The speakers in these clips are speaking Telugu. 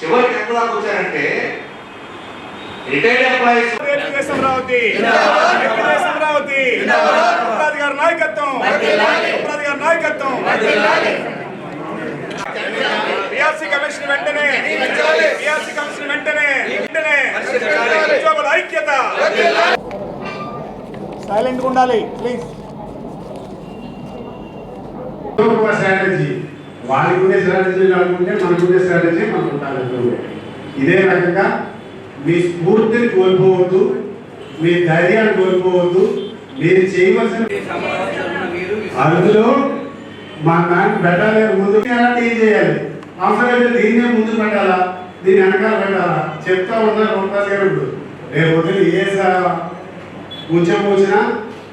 చివరికి ఎక్కడ దాకా వచ్చారంటే రిటైర్డ్ ఎంప్లాయీస్. అమరావతి అమరావతి ఉపాధి గారి నాయకత్వం. ఉపాధి గారి నాయకత్వం. పిఆర్సీ కమిషన్ వెంటనే. పిఆర్సీ కమిషన్ వెంటనే. వెంటనే. ఉద్యోగుల ఐక్యత. సైలెంట్ ఉండాలి ప్లీజ్ స్ట్రాటజీ వాళ్ళకి ఉండే స్ట్రాటజీ అనుకుంటే మనకు ఉండే స్ట్రాటజీ మనకు ఉండాలి. ఇదే రకంగా మీ స్ఫూర్తిని కోల్పోవద్దు మీ ధైర్యాన్ని కోల్పోవద్దు మీరు చేయవలసిన అందులో మా దానికి పెట్టాలి ముందు అలాంటి చేయాలి అవసరమైతే దీన్నే ముందు పెట్టాలా దీన్ని వెనకాల పెట్టాలా చెప్తా ఉన్నారు గారు ఇప్పుడు రేపు పొద్దున్న ఏ స- ఉద్యమం వచ్చినా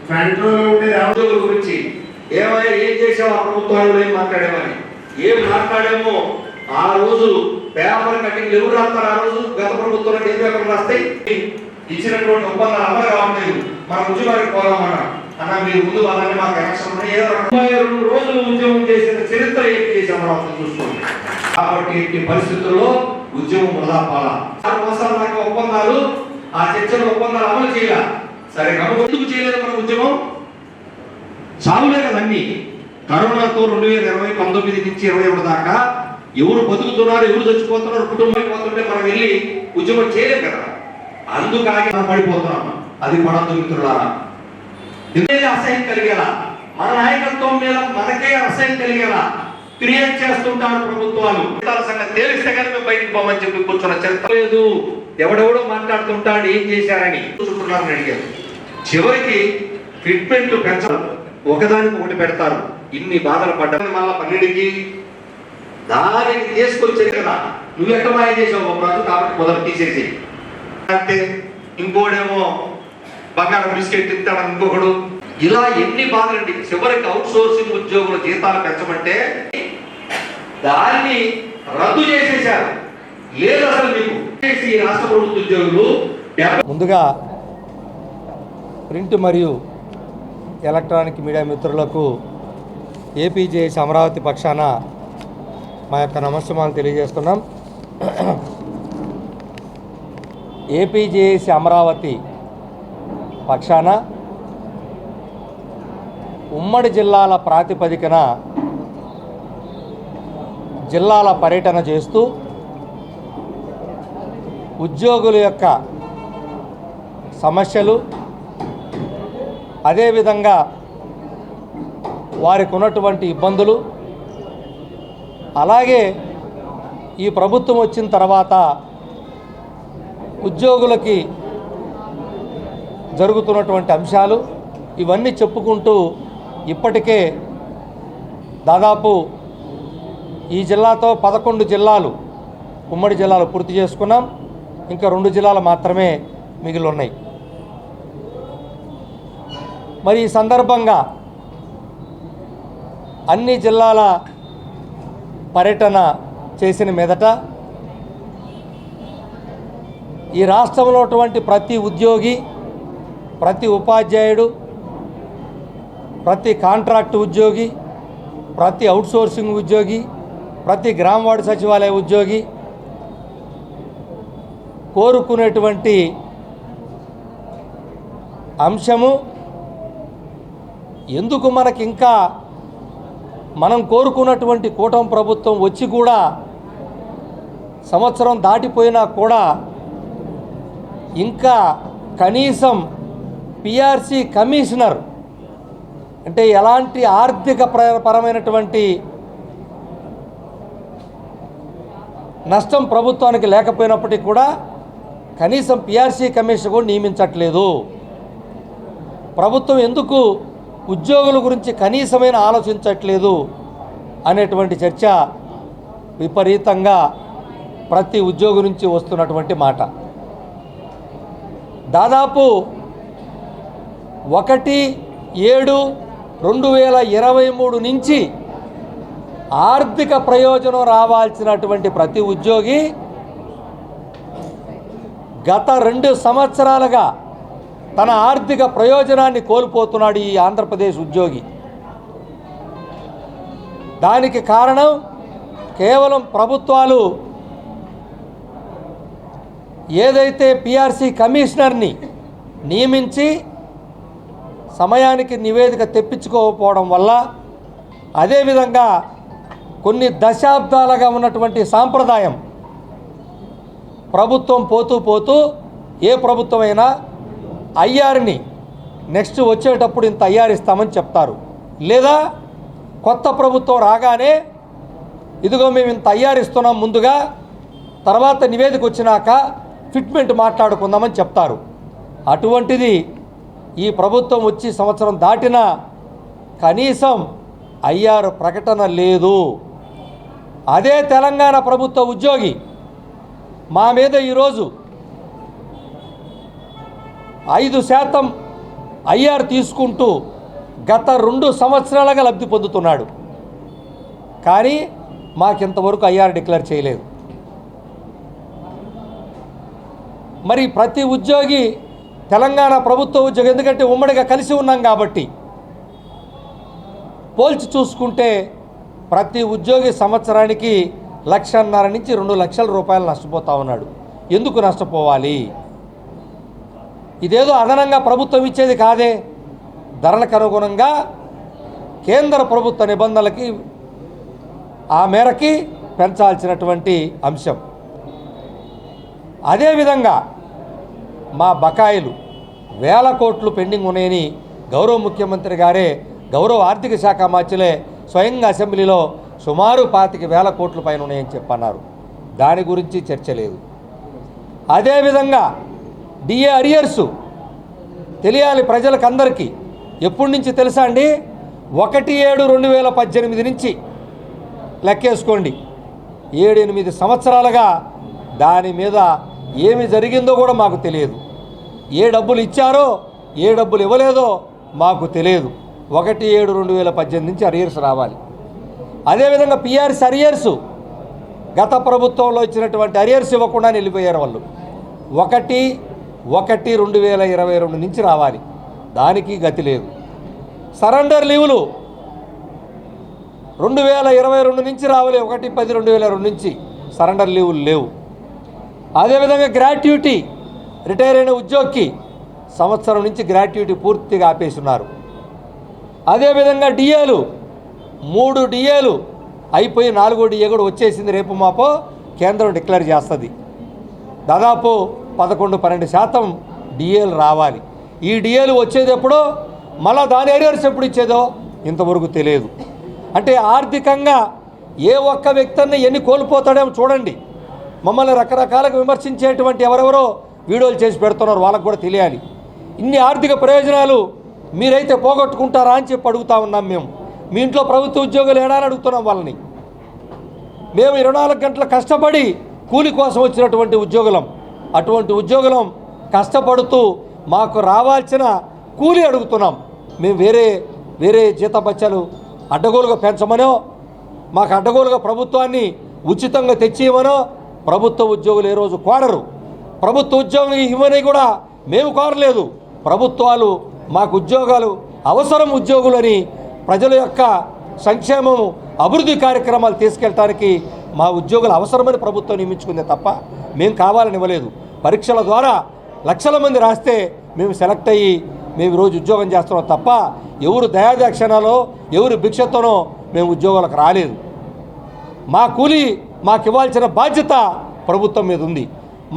ఫ్రంట్ రోలో ఉండేది ఎవరు? ఉద్యోగుల గురించి ఏమైనా ఏం చేసావు ఆ ప్రభుత్వంలో ఏం మాట్లాడామని ఏం మాట్లాడామో ఆ రోజు పేపర్ కటింగ్ ఎవరు రాస్తారు? ఆ రోజు గత ప్రభుత్వంలో ఏ పేపర్ రాస్తాయి? ఇచ్చినటువంటి ఒప్పందాలు అమలు కావట్లేదు మన ఉద్యోగానికి పోదామన్నా అన్న. మీరు ముందు వాళ్ళని మాకు ఎలక్షన్ ఉన్నాయి ఏదో ముప్పై రెండు రోజులు ఉద్యమం చేసిన చరిత్ర ఏంటి చేసి అమరావతి చూస్తుంది. కాబట్టి ఇట్టి పరిస్థితుల్లో ఉద్యమం వృధా పాల. ఆరు మాసాల దాకా ఒప్పందాలు ఆ చర్చల ఒప్పందాలు అమలు చేయాలి? సరే కాబట్టి ఎందుకు చేయలేదు మన ఉద్యమం? చాలులే కదండి కరోనాతో రెండు వేల ఇరవై పంతొమ్మిది నుంచి ఇరవై ఒకటి దాకా ఎవరు బతుకుతున్నారు ఎవరు చచ్చిపోతున్నారు కుటుంబం పోతుంటే మనం వెళ్ళి ఉద్యమం చేయలేం కదా. అందుకాగి మనం పడిపోతున్నాం. అది పడద్దు మిత్రులారా అసహ్యం కలిగేలా? మన నాయకత్వం మీద మనకే అసహ్యం కలిగేలా? క్రియేట్ చేస్తుంటారు ప్రభుత్వాలు. సంగతి తేలిస్తే కానీ మేము బయటికి పోమని చెప్పి కూర్చున్న చరిత్ర లేదు. ఎవడెవడో మాట్లాడుతుంటాడు ఏం చేశారని. కూర్చుంటున్నారని అడిగారు. చివరికి ఫిట్మెంట్ పెంచాలి ఒకదానికి ఒకటి పెడతారు. ఇన్ని బాధలు పడ్డాను మళ్ళా పన్నెండుకి దానికి తీసుకొచ్చేది కదా. నువ్వు ఎక్కడ మాయ చేసావు ఒక రోజు కాబట్టి మొదలు తీసేసి అంటే ఇంకోడేమో బంగారం బిస్కెట్ తింటాడు ఇంకొకడు. ఇలా ఎన్ని బాధలండి చివరికి అవుట్ సోర్సింగ్ ఉద్యోగుల జీతాలు పెంచమంటే దాన్ని రద్దు చేసేశారు. లేదు అసలు మీకు. రాష్ట్ర ప్రభుత్వ ఉద్యోగులు ముందుగా ప్రింట్ మరియు ఎలక్ట్రానిక్ మీడియా మిత్రులకు ఏపీజేఎస్ అమరావతి పక్షాన మా యొక్క నమస్కారాలు తెలియజేస్తున్నాం. ఏపీజేఎస్ అమరావతి పక్షాన ఉమ్మడి జిల్లాల ప్రాతిపదికన జిల్లాల పర్యటన చేస్తూ ఉద్యోగుల యొక్క సమస్యలు అదేవిధంగా వారికి ఉన్నటువంటి ఇబ్బందులు అలాగే ఈ ప్రభుత్వం వచ్చిన తర్వాత ఉద్యోగులకి జరుగుతున్నటువంటి అంశాలు ఇవన్నీ చెప్పుకుంటూ ఇప్పటికే దాదాపు ఈ జిల్లాతో పదకొండు జిల్లాలు ఉమ్మడి జిల్లాలు పూర్తి చేసుకున్నాం. ఇంకా రెండు జిల్లాలు మాత్రమే మిగిలి ఉన్నాయి. మరి ఈ సందర్భంగా అన్ని జిల్లాల పర్యటన చేసిన మీదట ఈ రాష్ట్రంలో ప్రతి ఉద్యోగి ప్రతి ఉపాధ్యాయుడు ప్రతి కాంట్రాక్ట్ ఉద్యోగి ప్రతి అవుట్సోర్సింగ్ ఉద్యోగి ప్రతి గ్రామ వార్డు సచివాలయ ఉద్యోగి కోరుకునేటువంటి అంశము ఎందుకు మనకి ఇంకా మనం కోరుకున్నటువంటి కూటమి ప్రభుత్వం వచ్చి కూడా సంవత్సరం దాటిపోయినా కూడా ఇంకా కనీసం పిఆర్సీ కమిషనర్ అంటే ఎలాంటి ఆర్థిక పరమైనటువంటి నష్టం ప్రభుత్వానికి లేకపోయినప్పటికీ కూడా కనీసం పిఆర్సీ కమిషన్ కూడా నియమించట్లేదు. ప్రభుత్వం ఎందుకు ఉద్యోగుల గురించి కనీసమైన ఆలోచించట్లేదు అనేటువంటి చర్చ విపరీతంగా ప్రతి ఉద్యోగి నుంచి వస్తున్నటువంటి మాట. దాదాపు ఒకటి ఏడు రెండు వేల ఇరవై మూడు నుంచి ఆర్థిక ప్రయోజనం రావాల్సినటువంటి ప్రతి ఉద్యోగి గత రెండు సంవత్సరాలుగా తన ఆర్థిక ప్రయోజనాన్ని కోల్పోతున్నాడు ఈ ఆంధ్రప్రదేశ్ ఉద్యోగి. దానికి కారణం కేవలం ప్రభుత్వాలు. ఏదైతే పిఆర్సీ కమిషనర్ని నియమించి సమయానికి నివేదిక తెప్పించుకోకపోవడం వల్ల అదేవిధంగా కొన్ని దశాబ్దాలుగా ఉన్నటువంటి సాంప్రదాయం ప్రభుత్వం పోతూ పోతూ ఏ ప్రభుత్వమైనా అయ్యారిని నెక్స్ట్ వచ్చేటప్పుడు ఇంత అయ్యారు ఇస్తామని చెప్తారు. లేదా కొత్త ప్రభుత్వం రాగానే ఇదిగో మేము ఇంత తయారిస్తున్నాం ఇస్తున్నాం ముందుగా తర్వాత నివేదిక వచ్చినాక ఫిట్మెంట్ మాట్లాడుకుందామని చెప్తారు. అటువంటిది ఈ ప్రభుత్వం వచ్చి సంవత్సరం దాటినా కనీసం అయ్యారు ప్రకటన లేదు. అదే తెలంగాణ ప్రభుత్వ ఉద్యోగి మా మీద ఈరోజు ఐదు శాతం ఐఆర్ తీసుకుంటూ గత రెండు సంవత్సరాలుగా లబ్ధి పొందుతున్నాడు. కానీ మాకింతవరకు ఐఆర్ డిక్లేర్ చేయలేదు. మరి ప్రతి ఉద్యోగి తెలంగాణ ప్రభుత్వ ఉద్యోగం ఎందుకంటే ఉమ్మడిగా కలిసి ఉన్నాం కాబట్టి పోల్చి చూసుకుంటే ప్రతి ఉద్యోగి సంవత్సరానికి లక్షన్నర నుంచి రెండు లక్షల రూపాయలు నష్టపోతా ఉన్నాడు. ఎందుకు నష్టపోవాలి? ఇదేదో అదనంగా ప్రభుత్వం ఇచ్చేది కాదే. ధరలకు అనుగుణంగా కేంద్ర ప్రభుత్వ నిబంధనలకి ఆ మేరకి పెంచాల్సినటువంటి అంశం. అదేవిధంగా మా బకాయిలు వేల కోట్లు పెండింగ్ ఉన్నాయని గౌరవ ముఖ్యమంత్రి గారే గౌరవ ఆర్థిక శాఖ మార్చిలే స్వయంగా అసెంబ్లీలో సుమారు పాతిక వేల కోట్ల పైన ఉన్నాయని చెప్పన్నారు. దాని గురించి చర్చ లేదు. అదేవిధంగా డిఏ అరియర్సు తెలియాలి ప్రజలకు అందరికీ ఎప్పటి నుంచి తెలుసా అండి? ఒకటి ఏడు రెండు వేల పద్దెనిమిది నుంచి. లెక్కేసుకోండి. ఏడు ఎనిమిది సంవత్సరాలుగా దాని మీద ఏమి జరిగిందో కూడా మాకు తెలియదు. ఏ డబ్బులు ఇచ్చారో ఏ డబ్బులు ఇవ్వలేదో మాకు తెలియదు. ఒకటి ఏడు రెండు వేల పద్దెనిమిది నుంచి అరియర్స్ రావాలి. అదేవిధంగా పిఆర్ఎస్ అరియర్సు గత ప్రభుత్వంలో ఇచ్చినటువంటి అరియర్స్ ఇవ్వకుండా వెళ్ళిపోయారు వాళ్ళు. ఒకటి ఒకటి రెండు వేల ఇరవై రెండు నుంచి రావాలి. దానికి గతి లేదు. సరెండర్ లీవులు రెండు వేల ఇరవై రెండు నుంచి రావాలి. ఒకటి పది రెండు వేల రెండు నుంచి సరెండర్ లీవులు లేవు. అదేవిధంగా గ్రాట్యుటీ రిటైర్ అయిన ఉద్యోగికి సంవత్సరం నుంచి గ్రాట్యుటీ పూర్తిగా ఆపేస్తున్నారు. అదేవిధంగా డిఏలు మూడు డిఏలు అయిపోయి నాలుగో డిఏ కూడా వచ్చేసింది. రేపు మాపో కేంద్రం డిక్లేర్ చేస్తుంది. దాదాపు పదకొండు పన్నెండు శాతం డిఏలు రావాలి. ఈ డిఏలు వచ్చేది ఎప్పుడో? మళ్ళా దాని ఏరియర్స్ ఎప్పుడు ఇచ్చేదో? ఇంతవరకు తెలియదు. అంటే ఆర్థికంగా ఏ ఒక్క వ్యక్తిని ఎన్ని కోల్పోతాడేమో చూడండి. మమ్మల్ని రకరకాలుగా విమర్శించేటువంటి ఎవరెవరో వీడియోలు చేసి పెడుతున్నారు వాళ్ళకు కూడా తెలియాలి. ఇన్ని ఆర్థిక ప్రయోజనాలు మీరైతే పోగొట్టుకుంటారా అని చెప్పి అడుగుతా ఉన్నాం మేము. మీ ఇంట్లో ప్రభుత్వ ఉద్యోగులు ఏడా అని అడుగుతున్నాం వాళ్ళని. మేము ఇరవై నాలుగు గంటలు కష్టపడి కూలి కోసం వచ్చినటువంటి ఉద్యోగులం. అటువంటి ఉద్యోగులం కష్టపడుతూ మాకు రావాల్సిన కూలి అడుగుతున్నాం. మేము వేరే వేరే జీతబత్యాలు అడ్డగోలుగా పెంచమనో మాకు అడ్డగోలుగా ప్రభుత్వాన్ని ఉచితంగా తెచ్చియమనో ప్రభుత్వ ఉద్యోగులు ఏ రోజు కోరరు. ప్రభుత్వ ఉద్యోగులు ఇవ్వని కూడా మేము కోరలేదు. ప్రభుత్వాలు మాకు ఉద్యోగాలు అవసరం ఉద్యోగులని ప్రజల యొక్క సంక్షేమము అభివృద్ధి కార్యక్రమాలు తీసుకెళ్ళటానికి మా ఉద్యోగులు అవసరమని ప్రభుత్వం నియమించుకుందే తప్ప మేము కావాలని ఇవ్వలేదు. పరీక్షల ద్వారా లక్షల మంది రాస్తే మేము సెలెక్ట్ అయ్యి మేము ఈరోజు ఉద్యోగం చేస్తున్నాం తప్ప ఎవరు దయాదాక్షణలో ఎవరు భిక్షతోనో మేము ఉద్యోగాలకు రాలేదు. మా కూలి మాకు ఇవ్వాల్సిన బాధ్యత ప్రభుత్వం మీద ఉంది.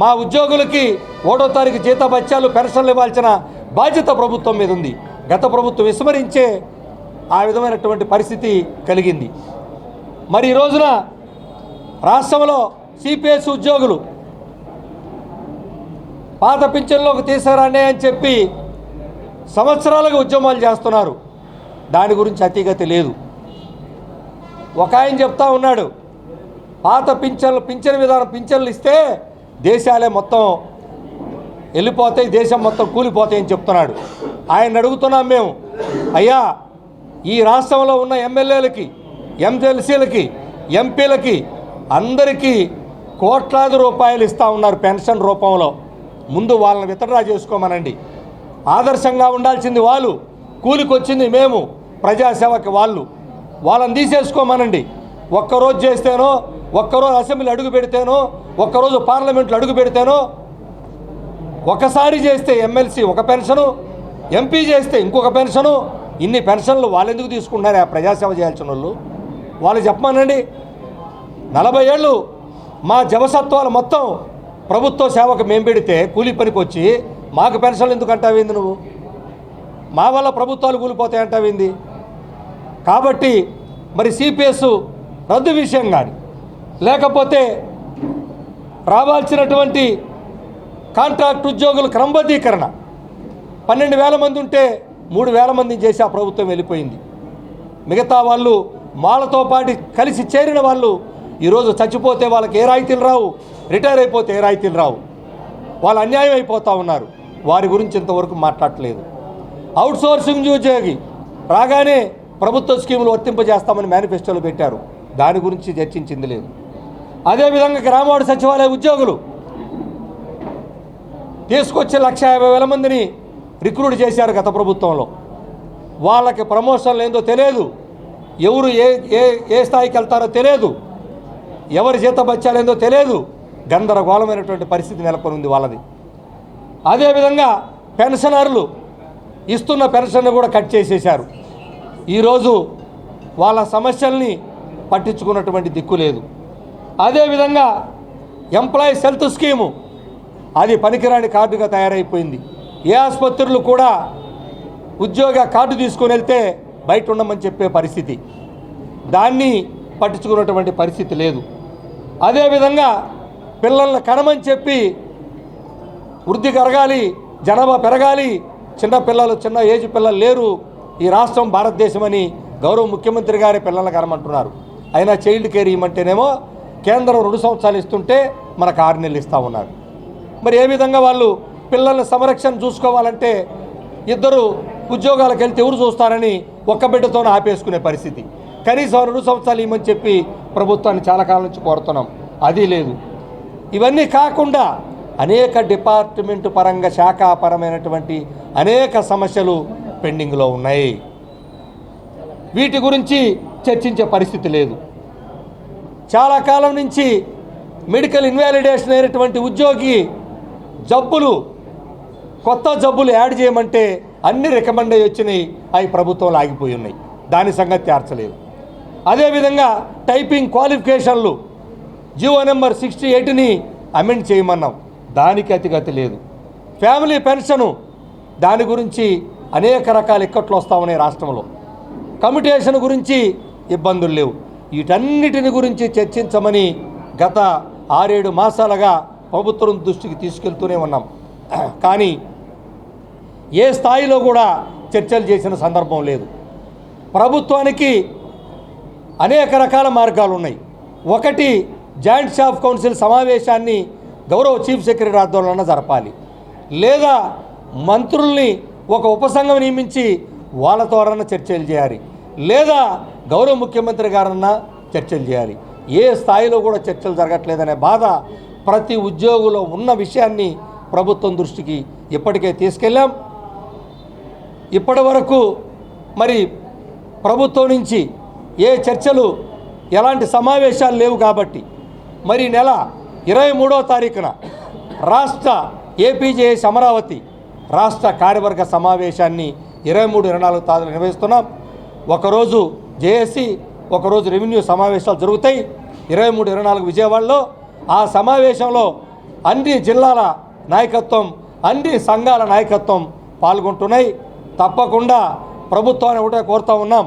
మా ఉద్యోగులకి ఓటో తారీఖు జీతభత్యాలు పెన్షన్లు ఇవ్వాల్సిన బాధ్యత ప్రభుత్వం మీద ఉంది. గత ప్రభుత్వం విస్మరించే ఆ విధమైనటువంటి పరిస్థితి కలిగింది. మరి ఈ రోజున రాష్ట్రంలో సిపిఎస్ ఉద్యోగులు పాత పింఛన్లోకి తీసుకురండి అని చెప్పి సంవత్సరాలుగా ఉద్యమాలు చేస్తున్నారు. దాని గురించి అతిగతి లేదు. ఒక ఆయన చెప్తా ఉన్నాడు పాత పింఛన్లు పింఛన్ విధానం పింఛన్లు ఇస్తే దేశాలే మొత్తం వెళ్ళిపోతాయి దేశం మొత్తం కూలిపోతాయని చెప్తున్నాడు. ఆయన అడుగుతున్నాం మేము అయ్యా ఈ రాష్ట్రంలో ఉన్న ఎమ్మెల్యేలకి ఎంజెల్సీలకి ఎంపీలకి అందరికీ కోట్లాది రూపాయలు ఇస్తూ ఉన్నారు పెన్షన్ రూపంలో. ముందు వాళ్ళని వితడ్రా చేసుకోమనండి. ఆదర్శంగా ఉండాల్సింది వాళ్ళు. కూలికొచ్చింది మేము ప్రజాసేవకి వాళ్ళు. వాళ్ళని తీసేసుకోమనండి. ఒక్కరోజు చేస్తేనో ఒక్కరోజు అసెంబ్లీ అడుగు పెడితేనో ఒక్కరోజు పార్లమెంట్లో అడుగు పెడితేనో ఒకసారి చేస్తే ఎమ్మెల్సీ ఒక పెన్షను ఎంపీ చేస్తే ఇంకొక పెన్షను. ఇన్ని పెన్షన్లు వాళ్ళు ఎందుకు తీసుకుంటున్నారు? ఆ ప్రజాసేవ చేయాల్సిన వాళ్ళు. వాళ్ళు చెప్పమానండి. నలభై ఏళ్ళు మా జవసత్వాలు మొత్తం ప్రభుత్వ సేవకు మేము పెడితే కూలి పనికి వచ్చి మాకు పెన్షన్లు ఎందుకు అంటావేంది నువ్వు? మా వల్ల ప్రభుత్వాలు కూలిపోతాయి అంటావేంది కాబట్టి మరి సిపిఎస్ రద్దు విషయం కానీ లేకపోతే రావాల్సినటువంటి కాంట్రాక్ట్ ఉద్యోగుల క్రమబద్ధీకరణ. పన్నెండు వేల మంది ఉంటే మూడు వేల మందిని చేసి ఆ ప్రభుత్వం వెళ్ళిపోయింది. మిగతా వాళ్ళు వాళ్ళతో పాటు కలిసి చేరిన వాళ్ళు ఈరోజు చచ్చిపోతే వాళ్ళకి ఏ రాయితీలు రావు? రిటైర్ అయిపోతే ఏ రాయితీలు రావు. వాళ్ళు అన్యాయం అయిపోతూ ఉన్నారు. వారి గురించి ఇంతవరకు మాట్లాడట్లేదు అవుట్సోర్సింగ్ ఉద్యోగి రాగానే ప్రభుత్వ స్కీములు వర్తింపజేస్తామని మేనిఫెస్టోలో పెట్టారు. దాని గురించి చర్చించింది లేదు. అదేవిధంగా గ్రామవాడ సచివాలయ ఉద్యోగులు తీసుకొచ్చే లక్ష యాభై వేల మందిని రిక్రూట్ చేశారు గత ప్రభుత్వంలో. వాళ్ళకి ప్రమోషన్లు ఏందో తెలియదు ఎవరు ఏ ఏ ఏ స్థాయికి వెళ్తారో తెలియదు ఎవరి జీత బచ్చాలేందో తెలియదు గందరగోళమైనటువంటి పరిస్థితి నెలకొని ఉంది వాళ్ళది అదేవిధంగా పెన్షనర్లు ఇస్తున్న పెన్షన్ కూడా కట్ చేసేశారు. ఈరోజు వాళ్ళ సమస్యల్ని పట్టించుకున్నటువంటి దిక్కు లేదు. అదేవిధంగా ఎంప్లాయీస్ హెల్త్ స్కీము అది పనికిరాని కార్డుగా తయారైపోయింది. ఏ ఆసుపత్రులు కూడా ఉద్యోగ కార్డు తీసుకొని వెళ్తే బయట ఉండమని చెప్పే పరిస్థితి. దాన్ని పట్టించుకున్నటువంటి పరిస్థితి లేదు. అదేవిధంగా పిల్లల్ని కనమని చెప్పి వృద్ధి కరగాలి జనాభా పెరగాలి. చిన్న పిల్లలు చిన్న ఏజ్ పిల్లలు లేరు. ఈ రాష్ట్రం భారతదేశం అని గౌరవ ముఖ్యమంత్రి గారి పిల్లల్ని కనమంటున్నారు. అయినా చైల్డ్ కేర్ ఇవ్వమంటేనేమో కేంద్రం రెండు సంవత్సరాలు ఇస్తుంటే మనకు ఆరు నెలలు ఇస్తూ ఉన్నారు. మరి ఏ విధంగా వాళ్ళు పిల్లల్ని సంరక్షణ చూసుకోవాలంటే ఇద్దరు ఉద్యోగాలకు వెళ్తే ఎవరు చూస్తారని ఒక్క బిడ్డతోనే ఆపేసుకునే పరిస్థితి. కనీసం రెండు సంవత్సరాలు ఇవ్వమని చెప్పి ప్రభుత్వాన్ని చాలా కాలం నుంచి కోరుతున్నాం. అది లేదు. ఇవన్నీ కాకుండా అనేక డిపార్ట్మెంట్ పరంగా శాఖాపరమైనటువంటి అనేక సమస్యలు పెండింగ్లో ఉన్నాయి. వీటి గురించి చర్చించే పరిస్థితి లేదు. చాలా కాలం నుంచి మెడికల్ ఇన్వాలిడేషన్ అయినటువంటి ఉద్యోగి జబ్బులు కొత్త జబ్బులు యాడ్ చేయమంటే అన్ని రికమెండ్ అయ్యి వచ్చినాయి అవి ప్రభుత్వంలో ఆగిపోయి ఉన్నాయి. దాని సంగతి తీర్చలేదు అదేవిధంగా టైపింగ్ క్వాలిఫికేషన్లు జీవో నెంబర్ సిక్స్టీ ఎయిట్ని అమెండ్ చేయమన్నాం. దానికి అతిగతి లేదు. ఫ్యామిలీ పెన్షను దాని గురించి అనేక రకాల ఇక్కట్లు వస్తూ ఉన్నాయి రాష్ట్రంలో. కమ్యూటేషన్ గురించి ఇబ్బందులు లేవు. వీటన్నిటిని గురించి చర్చించమని గత ఆరేడు మాసాలుగా ప్రభుత్వం దృష్టికి తీసుకెళ్తూనే ఉన్నాం. కానీ ఏ స్థాయిలో కూడా చర్చలు చేసిన సందర్భం లేదు. ప్రభుత్వానికి అనేక రకాల మార్గాలు ఉన్నాయి ఒకటి జాయింట్ స్టాఫ్ కౌన్సిల్ సమావేశాన్ని గౌరవ చీఫ్ సెక్రటరీ ఆధ్వర్యంలో జరపాలి. లేదా మంత్రుల్ని ఒక ఉపసంఘం నియమించి వాళ్ళ చర్చలు చేయాలి. లేదా గౌరవ ముఖ్యమంత్రి గారన్నా చర్చలు చేయాలి. ఏ స్థాయిలో కూడా చర్చలు జరగట్లేదనే బాధ ప్రతి ఉద్యోగులో ఉన్న విషయాన్ని ప్రభుత్వం దృష్టికి ఇప్పటికే తీసుకెళ్ళాం. ఇప్పటి వరకు మరి ప్రభుత్వం నుంచి ఏ చర్చలు ఎలాంటి సమావేశాలు లేవు కాబట్టి మరి నెల ఇరవై మూడో తారీఖున రాష్ట్ర ఏపీజేఎస్ అమరావతి రాష్ట్ర కార్యవర్గ సమావేశాన్ని ఇరవై మూడు ఇరవై నాలుగు తారీఖు నిర్వహిస్తున్నాం. ఒకరోజు జేఏసీ ఒకరోజు రెవెన్యూ సమావేశాలు జరుగుతాయి. ఇరవై మూడు ఇరవై నాలుగు విజయవాడలో ఆ సమావేశంలో అన్ని జిల్లాల నాయకత్వం అన్ని సంఘాల నాయకత్వం పాల్గొంటున్నాయి. తప్పకుండా ప్రభుత్వాన్ని ఒకటే కోరుతా ఉన్నాం.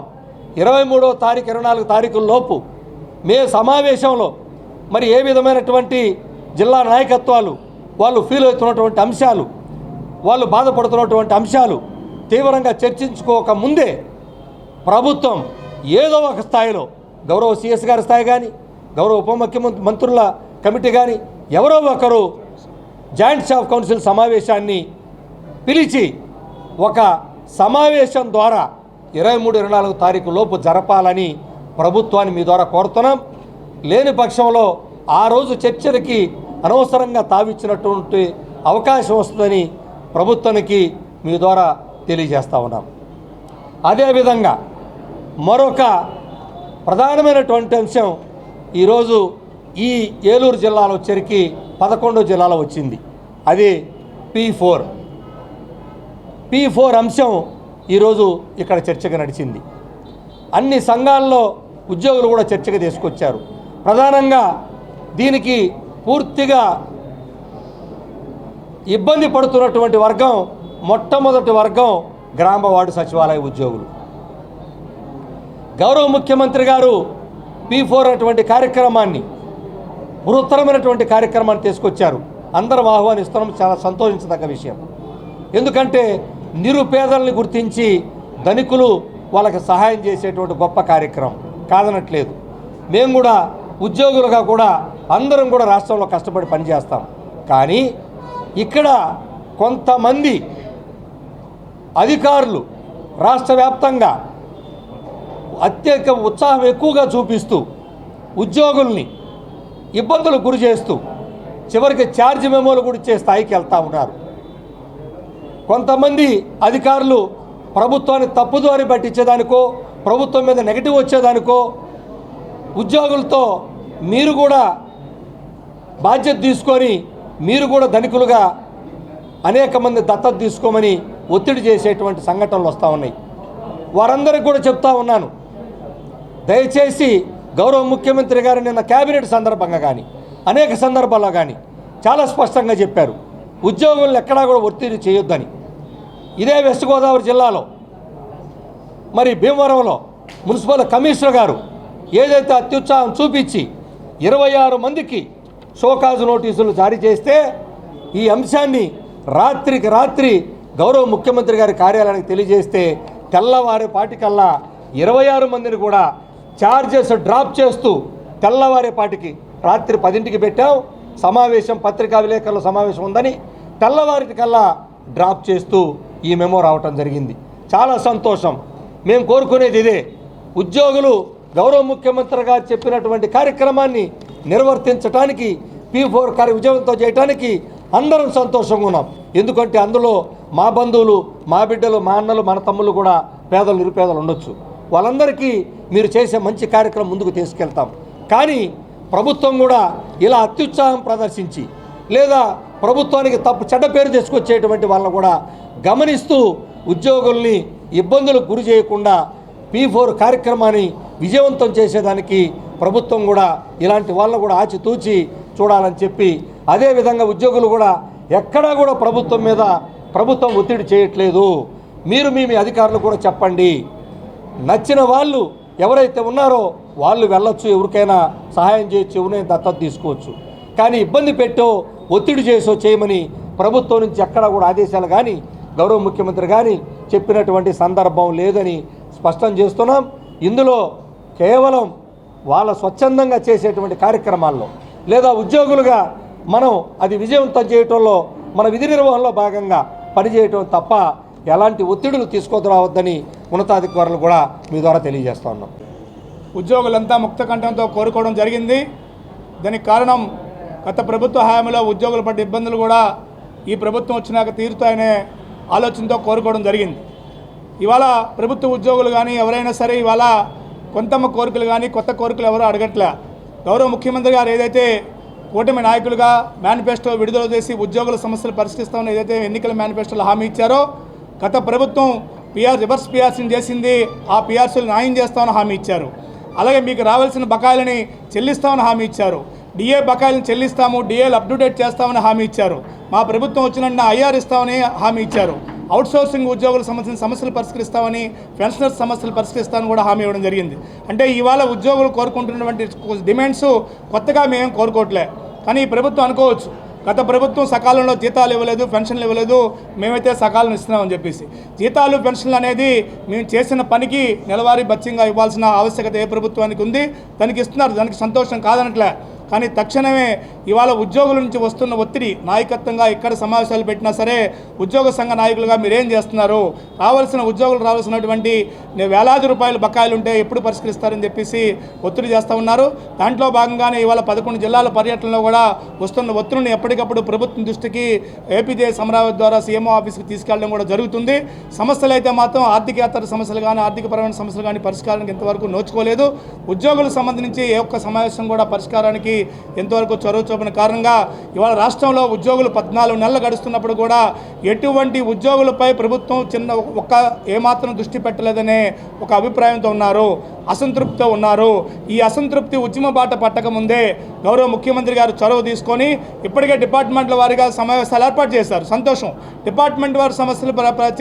ఇరవై మూడో తారీఖు ఇరవై నాలుగు తారీఖుల లోపు మే సమావేశంలో మరి ఏ విధమైనటువంటి జిల్లా నాయకత్వాలు వాళ్ళు ఫీల్ అవుతున్నటువంటి అంశాలు వాళ్ళు బాధపడుతున్నటువంటి అంశాలు తీవ్రంగా చర్చించుకోక ముందే ప్రభుత్వం ఏదో ఒక స్థాయిలో గౌరవ సిఎస్ గారి స్థాయి కానీ గౌరవ ఉప ముఖ్యమంత్రి మంత్రుల కమిటీ కానీ ఎవరో ఒకరు జాయింట్ స్టాఫ్ కౌన్సిల్ సమావేశాన్ని పిలిచి ఒక సమావేశం ద్వారా ఇరవై మూడు ఇరవై నాలుగు తారీఖు లోపు జరపాలని ప్రభుత్వాన్ని మీ ద్వారా కోరుతున్నాం. లేని పక్షంలో ఆ రోజు చర్చలకి అనవసరంగా తావిచ్చినటువంటి అవకాశం వస్తుందని ప్రభుత్వానికి మీ ద్వారా తెలియజేస్తా ఉన్నాం. అదేవిధంగా మరొక ప్రధానమైనటువంటి అంశం ఈరోజు ఈ ఏలూరు జిల్లాలో వచ్చరికి పదకొండో జిల్లాలో వచ్చింది. అది పీ ఫోర్. పీ ఫోర్ అంశం ఈరోజు ఇక్కడ చర్చగా నడిచింది. అన్ని సంఘాల్లో ఉద్యోగులు కూడా చర్చగా తీసుకొచ్చారు. ప్రధానంగా దీనికి పూర్తిగా ఇబ్బంది పడుతున్నటువంటి వర్గం మొట్టమొదటి వర్గం గ్రామ వార్డు సచివాలయ ఉద్యోగులు. గౌరవ ముఖ్యమంత్రి గారు పీ ఫోర్ అటువంటి కార్యక్రమాన్ని బృహత్తరమైనటువంటి కార్యక్రమాన్ని తీసుకొచ్చారు. అందరం ఆహ్వానిస్తున్నాం చాలా సంతోషించదగ్గ విషయం. ఎందుకంటే నిరుపేదల్ని గుర్తించి ధనికులు వాళ్ళకి సహాయం చేసేటువంటి గొప్ప కార్యక్రమం. కాదనట్లేదు. మేము కూడా ఉద్యోగులుగా కూడా అందరం కూడా రాష్ట్రంలో కష్టపడి పనిచేస్తాం. కానీ ఇక్కడ కొంతమంది అధికారులు రాష్ట్ర వ్యాప్తంగా అత్యధిక ఉత్సాహం ఎక్కువగా చూపిస్తూ ఉద్యోగుల్ని ఇబ్బందులు గురి చేస్తూ చివరికి ఛార్జ్ మెమోలు కూడా ఇచ్చే స్థాయికి వెళ్తూ ఉన్నారు. కొంతమంది అధికారులు ప్రభుత్వాన్ని తప్పుదారి పట్టించేదానికో ప్రభుత్వం మీద నెగటివ్ వచ్చేదానికో ఉద్యోగులతో మీరు కూడా బాధ్యత తీసుకొని మీరు కూడా ధనికులుగా అనేక మంది దత్తత తీసుకోమని ఒత్తిడి చేసేటువంటి సంఘటనలు వస్తూ ఉన్నాయి. వారందరికీ కూడా చెప్తా ఉన్నాను. దయచేసి గౌరవ ముఖ్యమంత్రి గారు నిన్న కేబినెట్ సందర్భంగా కానీ అనేక సందర్భాల్లో కానీ చాలా స్పష్టంగా చెప్పారు. ఉద్యోగులను ఎక్కడా కూడా ఒత్తిడి చేయొద్దని. ఇదే వెస్ట్ గోదావరి జిల్లాలో మరి భీమవరంలో మున్సిపల్ కమిషనర్ గారు ఏదైతే అత్యుత్సాహం చూపించి ఇరవై ఆరు మందికి షోకాజు నోటీసులు జారీ చేస్తే ఈ అంశాన్ని రాత్రికి రాత్రి గౌరవ ముఖ్యమంత్రి గారి కార్యాలయానికి తెలియజేస్తే తెల్లవారి పాటికల్లా ఇరవై ఆరు మందిని కూడా ఛార్జెస్ డ్రాప్ చేస్తూ తెల్లవారే పాటికి రాత్రి పదింటికి పెట్టాం. సమావేశం పత్రికా విలేకరుల సమావేశం ఉందని తెల్లవారికల్లా డ్రాప్ చేస్తూ ఈ మెమో రావటం జరిగింది. చాలా సంతోషం. మేము కోరుకునేది ఇదే. ఉద్యోగులు గౌరవ ముఖ్యమంత్రి గారు చెప్పినటువంటి కార్యక్రమాన్ని నిర్వర్తించడానికి పీ ఫోర్ కార్య విజయవంతం చేయడానికి అందరం సంతోషంగా ఉన్నాం. ఎందుకంటే అందులో మా బంధువులు మా బిడ్డలు మా అన్నలు మన తమ్ముళ్ళు కూడా పేదలు నిరుపేదలు ఉండొచ్చు. వాళ్ళందరికీ మీరు చేసే మంచి కార్యక్రమం ముందుకు తీసుకెళ్తాం. కానీ ప్రభుత్వం కూడా ఇలా అత్యుత్సాహం ప్రదర్శించి లేదా ప్రభుత్వానికి తప్పు చెడ్డ పేరు తీసుకొచ్చేటువంటి వాళ్ళని కూడా గమనిస్తూ ఉద్యోగుల్ని ఇబ్బందులకు గురి చేయకుండా పీ ఫోర్ కార్యక్రమాన్ని విజయవంతం చేసేదానికి ప్రభుత్వం కూడా ఇలాంటి వాళ్ళను కూడా ఆచితూచి చూడాలని చెప్పి అదేవిధంగా ఉద్యోగులు కూడా ఎక్కడా కూడా ప్రభుత్వం మీద ప్రభుత్వం ఒత్తిడి చేయట్లేదు. మీరు మీ మీ అధికారులు కూడా చెప్పండి. నచ్చిన వాళ్ళు ఎవరైతే ఉన్నారో వాళ్ళు వెళ్ళొచ్చు ఎవరికైనా సహాయం చేయొచ్చు ఎవరైనా దత్తత తీసుకోవచ్చు. కానీ ఇబ్బంది పెట్టో ఒత్తిడి చేసో చేయమని ప్రభుత్వం నుంచి ఎక్కడా కూడా ఆదేశాలు కానీ గౌరవ ముఖ్యమంత్రి కానీ చెప్పినటువంటి సందర్భం లేదని స్పష్టం చేస్తున్నాం. ఇందులో కేవలం వాళ్ళ స్వచ్ఛందంగా చేసేటువంటి కార్యక్రమాల్లో లేదా ఉద్యోగులుగా మనం అది విజయవంతం చేయటంలో మన విధి నిర్వహణలో భాగంగా పనిచేయటం తప్ప ఎలాంటి ఒత్తిడులు తీసుకురావద్దని ఉన్నతాధికారులు కూడా మీ ద్వారా తెలియజేస్తా ఉన్నాం. ఉద్యోగులంతా ముక్త కంఠంతో కోరుకోవడం జరిగింది. దానికి కారణం గత ప్రభుత్వ హయాంలో ఉద్యోగులు పడ్డ ఇబ్బందులు కూడా ఈ ప్రభుత్వం వచ్చినాక తీరుతాయనే ఆలోచనతో కోరుకోవడం జరిగింది. ఇవాళ ప్రభుత్వ ఉద్యోగులు కానీ ఎవరైనా సరే ఇవాళ కొంతమ్మ కోరికలు కానీ కొత్త కోరికలు ఎవరూ అడగట్లే. గౌరవ ముఖ్యమంత్రి గారు ఏదైతే కూటమి నాయకులుగా మేనిఫెస్టో విడుదల చేసి ఉద్యోగుల సమస్యలు పరిష్కరిస్తామని ఏదైతే ఎన్నికల మేనిఫెస్టోలో హామీ ఇచ్చారో గత ప్రభుత్వం పిఆర్ రివర్స్ పిఆర్సీని చేసింది ఆ పిఆర్సీలు న్యాయం చేస్తామని హామీ ఇచ్చారు. అలాగే మీకు రావాల్సిన బకాయిలని చెల్లిస్తామని హామీ ఇచ్చారు. డిఏ బకాయిలను చెల్లిస్తాము డిఏలు అప్డేట్ చేస్తామని హామీ ఇచ్చారు. మా ప్రభుత్వం వచ్చిన ఐఆర్ ఇస్తామని హామీ ఇచ్చారు. అవుట్సోర్సింగ్ ఉద్యోగులకు సంబంధించిన సమస్యలు పరిష్కరిస్తామని పెన్షనర్స్ సమస్యలు పరిష్కరిస్తామని కూడా హామీ ఇవ్వడం జరిగింది. అంటే ఇవాళ ఉద్యోగులు కోరుకుంటున్నటువంటి డిమాండ్స్ కొత్తగా మేము కోరుకోవట్లే. కానీ ఈ ప్రభుత్వం అనుకోవచ్చు. గత ప్రభుత్వం సకాలంలో జీతాలు ఇవ్వలేదు పెన్షన్లు ఇవ్వలేదు మేమైతే సకాలం ఇస్తున్నామని చెప్పేసి. జీతాలు పెన్షన్లు అనేది మేము చేసిన పనికి నెలవారీ బత్యంగా ఇవ్వాల్సిన ఆవశ్యకత ఏ ప్రభుత్వానికి ఉంది? దానికి ఇస్తున్నారు. దానికి సంతోషం కాదనట్లే. కానీ తక్షణమే ఇవాళ ఉద్యోగుల నుంచి వస్తున్న ఒత్తిడి నాయకత్వంగా ఎక్కడ సమావేశాలు పెట్టినా సరే ఉద్యోగ సంఘ నాయకులుగా మీరేం చేస్తున్నారు? రావాల్సిన ఉద్యోగులు రావాల్సినటువంటి వేలాది రూపాయలు బకాయిలు ఉంటే ఎప్పుడు పరిష్కరిస్తారని చెప్పేసి ఒత్తిడి చేస్తూ ఉన్నారు. దాంట్లో భాగంగానే ఇవాళ పదకొండు జిల్లాల పర్యటనలో కూడా వస్తున్న ఒత్తిడిని ఎప్పటికప్పుడు ప్రభుత్వం దృష్టికి ఏపీజే సమరావతి ద్వారా సీఎంఓ ఆఫీస్కి తీసుకెళ్ళడం కూడా జరుగుతుంది. సమస్యలు అయితే మాత్రం ఆర్థికేతర సమస్యలు కానీ ఆర్థికపరమైన సమస్యలు కానీ పరిష్కారానికి ఇంతవరకు నోచుకోలేదు. ఉద్యోగులకు సంబంధించి ఏ ఒక్క సమావేశం కూడా పరిష్కారానికి ఎంతవరకు చొరవ చూపిన కారణంగా ఇవాళ రాష్ట్రంలో ఉద్యోగులు పద్నాలుగు నెలలు గడుస్తున్నప్పుడు కూడా ఎటువంటి ఉద్యోగులపై ప్రభుత్వం చిన్న ఒక్క ఏమాత్రం దృష్టి పెట్టలేదనే ఒక అభిప్రాయంతో ఉన్నారు అసంతృప్తితో ఉన్నారు. ఈ అసంతృప్తి ఉద్యమ బాట పట్టక ముందే గౌరవ ముఖ్యమంత్రి గారు చొరవ తీసుకొని ఇప్పటికే డిపార్ట్మెంట్ల వారిగా సమావేశాలు ఏర్పాటు చేశారు. సంతోషం. డిపార్ట్మెంట్ వారి సమస్యలు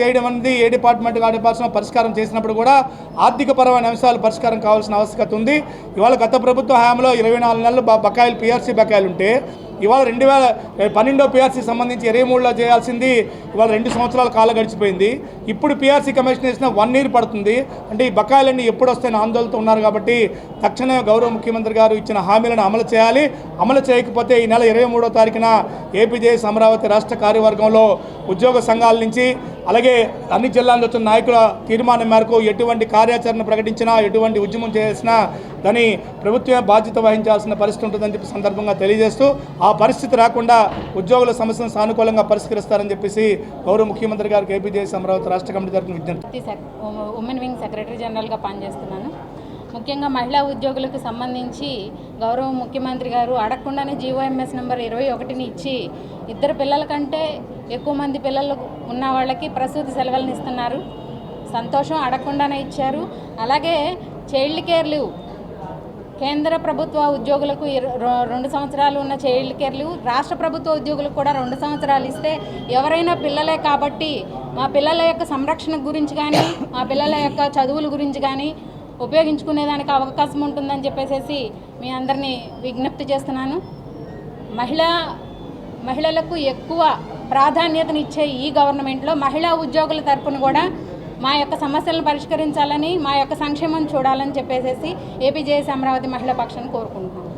చేయడం అనేది ఏ డిపార్ట్మెంట్ ఆ డిపార్ట్మెంట్ పరిష్కారం చేసినప్పుడు కూడా ఆర్థిక పరమైన అంశాలు పరిష్కారం కావాల్సిన ఆవశ్యకత ఉంది. ఇవాళ గత ప్రభుత్వ హయాంలో ఇరవై నాలుగు నెలలు బ- బకాయిలు పిఆర్సీ బకాయిలు ఉంటే ఇవాళ రెండు వేల పన్నెండో పిఆర్సీ సంబంధించి ఇరవై మూడులో చేయాల్సింది ఇవాళ రెండు సంవత్సరాల కాలం గడిచిపోయింది. ఇప్పుడు పిఆర్సీ కమిషన్ వేసిన వన్ ఇయర్ పడుతుంది. అంటే ఈ బకాయిలన్నీ ఎప్పుడు వస్తాయని ఆందోళనతో ఉన్నారు కాబట్టి తక్షణమే గౌరవ ముఖ్యమంత్రి గారు ఇచ్చిన హామీలను అమలు చేయాలి. అమలు చేయకపోతే ఈ నెల ఇరవై మూడో తారీఖున ఏపీజేఎస్ అమరావతి రాష్ట్ర కార్యవర్గంలో ఉద్యోగ సంఘాల నుంచి అలాగే అన్ని జిల్లాల నుంచి వచ్చిన నాయకుల తీర్మానం మేరకు ఎటువంటి కార్యాచరణ ప్రకటించినా ఎటువంటి ఉద్యమం చేసినా దాని ప్రభుత్వమే బాధ్యత వహించాల్సిన పరిస్థితి ఉంటుందని చెప్పి సందర్భంగా తెలియజేస్తూ ఆ పరిస్థితి రాకుండా ఉద్యోగుల సమస్యను సానుకూలంగా పరిష్కరిస్తారని చెప్పేసి గౌరవ ముఖ్యమంత్రి గారికి ఏపీజేఎస్ అమరావతి రాష్ట్ర కమిటీ తరఫున విజ్ఞప్తి. ఉమెన్ వింగ్ సెక్రటరీ జనరల్గా పనిచేస్తున్నాను. ముఖ్యంగా మహిళా ఉద్యోగులకు సంబంధించి గౌరవ ముఖ్యమంత్రి గారు అడగకుండానే జీవోఎంఎస్ నెంబర్ ఇరవై ఒకటిని ఇచ్చి ఇద్దరు పిల్లల కంటే ఎక్కువ మంది పిల్లలు ఉన్న వాళ్ళకి ప్రసూతి సెలవులను ఇస్తున్నారు. సంతోషం అడగకుండానే ఇచ్చారు. అలాగే చైల్డ్ కేర్ లీవ్ కేంద్ర ప్రభుత్వ ఉద్యోగులకు రెండు సంవత్సరాలు ఉన్న చైల్డ్ కేర్ లీవ్ రాష్ట్ర ప్రభుత్వ ఉద్యోగులకు కూడా రెండు సంవత్సరాలు ఇస్తే ఎవరైనా పిల్లలే కాబట్టి మా పిల్లల యొక్క సంరక్షణ గురించి కానీ మా పిల్లల యొక్క చదువుల గురించి కానీ ఉపయోగించుకునేదానికి అవకాశం ఉంటుందని చెప్పేసి మీ అందరినీ విజ్ఞప్తి చేస్తున్నాను. మహిళా మహిళలకు ఎక్కువ ప్రాధాన్యతనిచ్చే ఈ గవర్నమెంట్లో మహిళా ఉద్యోగుల తరపున కూడా మా యొక్క సమస్యలను పరిష్కరించాలని మా యొక్క సంక్షేమం చూడాలని చెప్పేసి ఏపీజేఎస్ అమరావతి మహిళా పక్షాన్ని కోరుకుంటున్నాను.